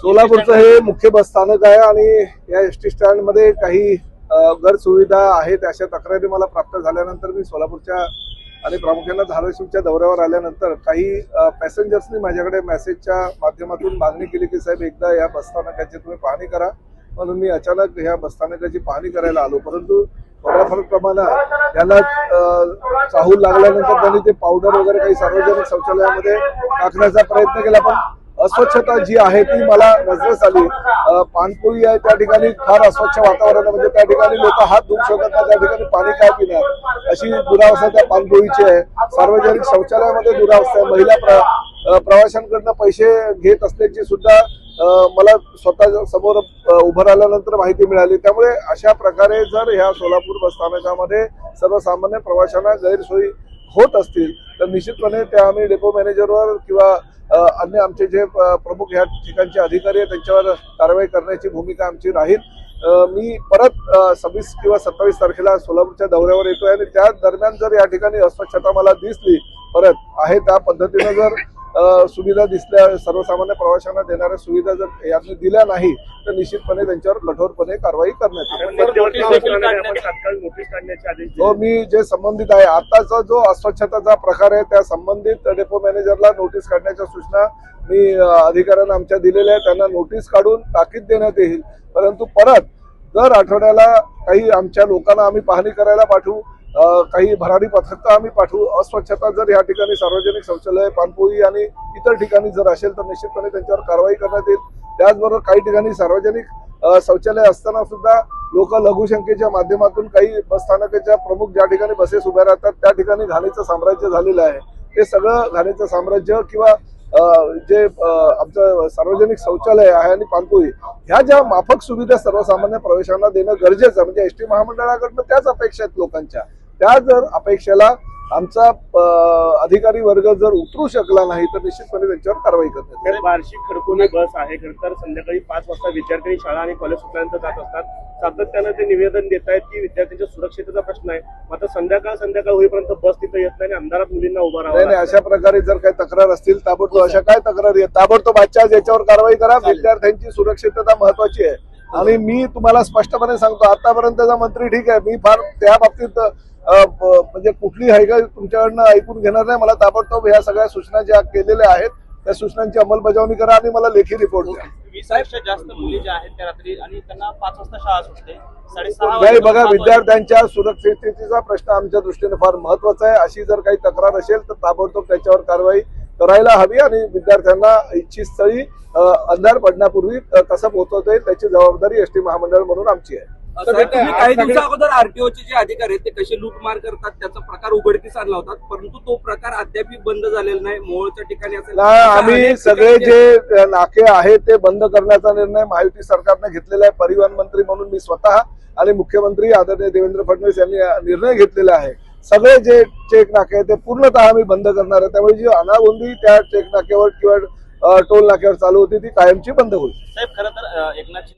सोलापूरचं हे मुख्य बस स्थानक आहे आणि या एस टी स्टँडमध्ये काही गैरसुविधा आहेत. अशा तक्रारी मला प्राप्त झाल्यानंतर मी सोलापूरच्या आणि प्रामुख्यानं धाराशिवच्या दौऱ्यावर आल्यानंतर काही पॅसेंजर्सनी माझ्याकडे मेसेजच्या माध्यमातून मागणी केली की साहेब एकदा या बसस्थानकाची तुम्ही पाहणी करा. म्हणून मी अचानक ह्या बसस्थानकाची पाहणी करायला आलो. परंतु थोड्याफार प्रमाणात त्यांना चाहूल लागल्यानंतर त्यांनी ते पावडर वगैरे काही सार्वजनिक शौचालयामध्ये टाकण्याचा प्रयत्न केला. पण अस्वच्छता जी आहे ती मला नजरेस आली. पाणपोळी पानपोळी आहे त्या ठिकाणी फार अस्वच्छ वातावरण म्हणजे त्या ठिकाणी लोक हात धुवू शकत नाही त्या ठिकाणी पाणी काय पिणार? अशी दुरावस्था त्या पानपोळीची आहे. सार्वजनिक शौचालयामध्ये दुरावस्था आहे. महिला प्र प्रवाशांकडनं पैसे घेत असल्याची सुद्धा मला स्वतः समोर उभं राहिल्यानंतर माहिती मिळाली. त्यामुळे अशा प्रकारे जर ह्या सोलापूर बस स्थानकामध्ये सर्वसामान्य प्रवाशांना गैरसोयी होत असतील तर निश्चितपणे त्या आम्ही डेपो मॅनेजरवर किंवा अन्य आमचे जे प्रमुख या ठिकाणचे अधिकारी आहेत त्यांच्यावर कारवाई करण्याची भूमिका आमची राहील. मी परत सव्वीस किंवा सत्तावीस तारखेला सोलापूरच्या दौऱ्यावर येतोय आणि त्या दरम्यान जर या ठिकाणी अस्वच्छता मला दिसली परत आहे त्या पद्धतीनं जर सुविधा दिसल्या सर्वसामान्य प्रवाशांना देणाऱ्या सुविधा जर यांनी दिल्या नाही तर निश्चितपणे त्यांच्यावर कठोरपणे कारवाई करण्यात. जो मी जे संबंधित आहे आताचा जो अस्वच्छताचा प्रकार आहे त्या संबंधित डेपो मॅनेजरला नोटीस काढण्याच्या सूचना मी अधिकाऱ्यांना आमच्या दिलेल्या आहेत. त्यांना नोटीस काढून ताकीद देण्यात येईल. परंतु परत दर आठवड्याला काही आमच्या लोकांना आम्ही पाहणी करायला पाठवू. काही भरारी पथकं आम्ही पाठवू. अस्वच्छता जर या ठिकाणी सार्वजनिक शौचालय पाणपोई आणि इतर ठिकाणी जर असेल तर निश्चितपणे त्यांच्यावर कारवाई करण्यात येईल. त्याचबरोबर काही ठिकाणी सार्वजनिक शौचालय असताना सुद्धा लोक लघुशंकेच्या माध्यमातून काही बसस्थानकाच्या प्रमुख ज्या ठिकाणी बसेस उभ्या राहतात त्या ठिकाणी घाणीचं साम्राज्य झालेलं आहे. ते सगळं घाणीचं साम्राज्य किंवा जे आमचं सार्वजनिक शौचालय आहे आणि पाणपोई ह्या ज्या माफक सुविधा सर्वसामान्य प्रवेशांना देणं गरजेचं आहे म्हणजे एस टी महामंडळाकडनं त्याच अपेक्षा आहेत लोकांच्या. त्या जर अपेक्षेला आमचा अधिकारी वर्ग जर उतरू शकला नाही तर निश्चितपणे त्यांच्यावर कारवाई. तर बार्शी खडकोली बस आहे तर संध्याकाळी पाच वाजता विद्यार्थी शाळा आणि कॉलेज सुटल्यानंतर जात असतात. सातत्यानं ते निवेदन देत आहेत की विद्यार्थ्यांच्या सुरक्षेचा प्रश्न आहे. मात्र संध्याकाळ संध्याकाळ होईपर्यंत बस तिथं येत नाही आणि अंधारात मुलींना उभा राहावं अशा प्रकारे जर काही तक्रार असतील ताबडतोब अशा काय तक्रारी आहेत? ताबडतोब आजच्या आज याच्यावर कारवाई करा. विद्यार्थ्यांची सुरक्षितता महत्वाची आहे. आणि मी तुम्हाला स्पष्टपणे सांगतो आतापर्यंतचा मंत्री ठीक आहे. मी फार त्या बाबतीत म्हणजे कुठली हायगा तुमच्याकडनं ऐकून घेणार नाही. मला ताबडतोब ह्या सगळ्या सूचना ज्या केलेल्या आहेत त्या सूचनांची अंमलबजावणी करा आणि मला लेखी रिपोर्ट द्या. वीसपेक्षा जास्त मुली ज्या आहेत त्या रात्री आणि त्यांना पाच वाजता शाळा सुटते. साडेसहा नाही बघा विद्यार्थ्यांच्या सुरक्षिततेचा प्रश्न आमच्या दृष्टीने फार महत्त्वाचा आहे. अशी जर काही तक्रार असेल तर ताबडतोब त्याच्यावर कारवाई करायला हवी आणि विद्यार्थ्यांना इच्छित स्थळी अंधार पडण्यापूर्वी कसं पोहोचवता येईल त्याची जबाबदारी एस टी महामंडळ म्हणून आमची आहे. काही दिवसा अगोदर आरटीओचे जे अधिकारी आहेत ते कसे लूटमार करतात त्याचा प्रकार उघडकीस आणला होता परंतु तो प्रकार अद्याप बंद झालेला नाही मोहोळच्या ठिकाणी असेल आम्ही सगळे जे नाके आहेत ते बंद करण्याचा निर्णय महायुती सरकारने घेतलेला आहे. परिवहन मंत्री म्हणून मी स्वतः आणि मुख्यमंत्री आदरणीय देवेंद्र फडणवीस यांनी निर्णय घेतलेला आहे. सगळे जे चेक नाके आहेत ते पूर्णतः आम्ही बंद करणार आहे. त्यामुळे जी अनागोंदी त्या चेक नाक्यावर किंवा टोल नाक्यावर चालू होती ती कायमची बंद होईल. साहेब खरं तर एकनाथ